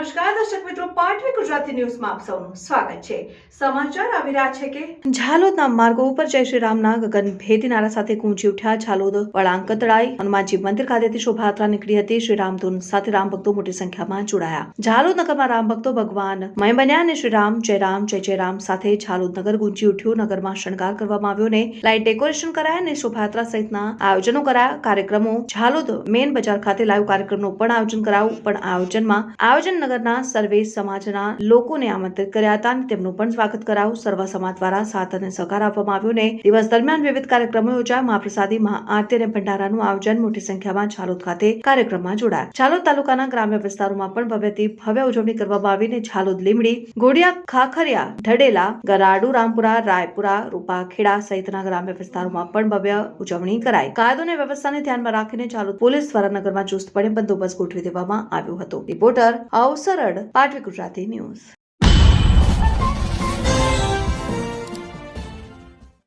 નમસ્કાર, દર્શક મિત્રો, પાટવી ગુજરાતી ન્યૂઝમાં આપ સૌનું સ્વાગત છે. સમાચાર આવી રહ્યા છે કે ઝાલોદના માર્ગો ઉપર જય શ્રી રામના ગગન ભેદી નારા સાથે ગુંજી ઉઠ્યા ઝાલોદ વળાંક તળાઈ. હનુમાનજી મંદિર ખાતેથી શોભાયાત્રા નીકળી હતી. શ્રી રામધૂન સાથે રામ ભક્તો મોટી સંખ્યામાં જોડાયા. ઝાલોદ નગરમાં રામ ભક્તો ભગવાન મય બન્યા અને શ્રી રામ જય રામ, જય જય રામ સાથે ઝાલોદ નગર ગુંજી ઉઠ્યું. નગરમાં શણગાર કરવામાં આવ્યો ને લાઇટ ડેકોરેશન કરાયા અને શોભાયાત્રા સહિતના આયોજનો કરાયા. કાર્યક્રમો ઝાલોદ મેન બજાર ખાતે લાઈવ કાર્યક્રમનું પણ આયોજન કરાયું. પણ આયોજનમાં આયોજન નગરના સર્વે સમાજના લોકોને આમંત્રિત કર્યા હતા અને તેમનું પણ સ્વાગત કરાયું. સર્વ સમાજ દ્વારા સાથ અને સહકાર આપવામાં આવ્યો ને દિવસ દરમિયાન વિવિધ કાર્યક્રમો યોજાયા. મહાપ્રસાદી, મહાઆરતી અને ભંડારાનું આયોજન મોટી સંખ્યામાં ઝાલોદ ખાતે કાર્યક્રમમાં જોડાયા. ઝાલોદ તાલુકાના ગ્રામ્ય વિસ્તારોમાં પણ ભવ્યથી ભવ્ય ઉજવણી કરવામાં આવીને ઝાલોદ લીમડી ઘોડિયા ખાખરિયા, ઢડેલા, ગરાડુ, રામપુરા, રાયપુરા, રૂપાખેડા સહિતના ગ્રામ્ય વિસ્તારોમાં પણ ભવ્ય ઉજવણી કરાઈ. કાયદો અને વ્યવસ્થાને ધ્યાનમાં રાખીને ઝાલોદ પોલીસ દ્વારા નગરમાં ચુસ્તપણે બંદોબસ્ત ગોઠવી દેવામાં આવ્યો હતો. રિપોર્ટર અવસરડ પાટવી ગુજરાતી ન્યૂઝ.